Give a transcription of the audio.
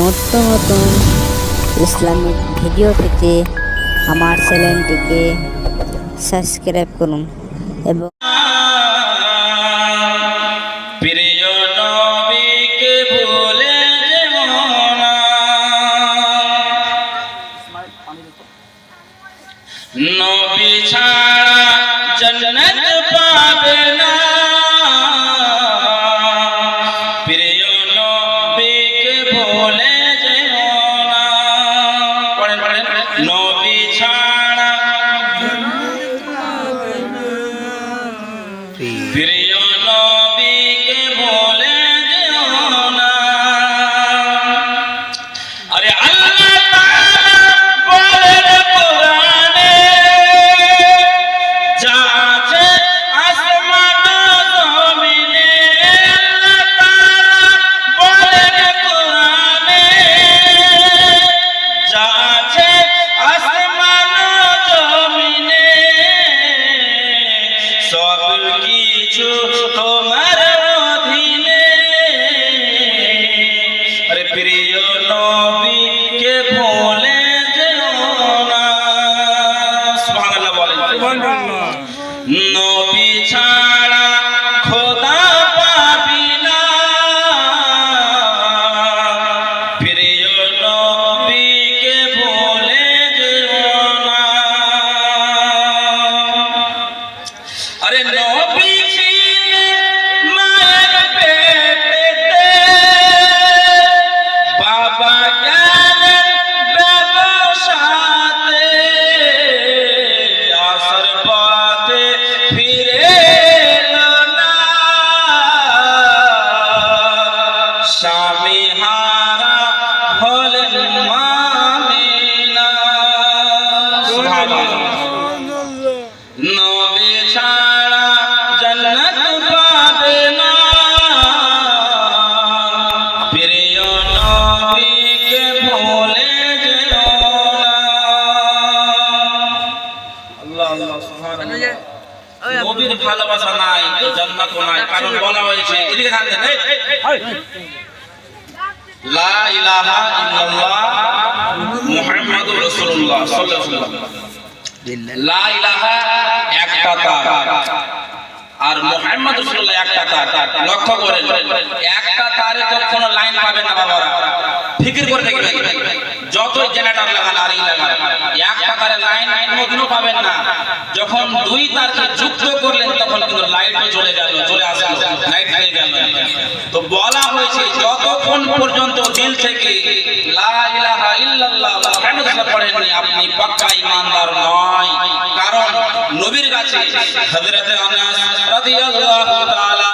নতুন নতুন Islamic video পেতে আমার চ্যানেলটিকে সাবস্ক্রাইব করুন এবং নবী ছাড়া জন্নত পাবে না। নবীকে নবী হারা হলেন মামিনা। নবী ছাড়া জন্নত পাবে না। প্রিয় নবীকে ভুলে যেও না। আল্লাহ আল্লাহ সুবহানাল্লাহ। নবীর ভালোবাসা নাই জান্নাত নাই। কারণ বলা হয়েছে এদিকে এই। একটা তার লাইন পাবে না যতই একটা তারে লাইন পাবেন না। যখন দুই তারকে যুক্ত করলেন, তখন কিন্তু লাইটও চলে গেল চলে আসলো লাইট হয়ে গেল তো বলা হয়েছে যতক্ষণ পর্যন্ত দিল থেকে আপনি পাক্কা ইমানদার নয়। কারণ নবীর কাছে হজরতে আনাস রাদিয়াল্লাহু তাআলা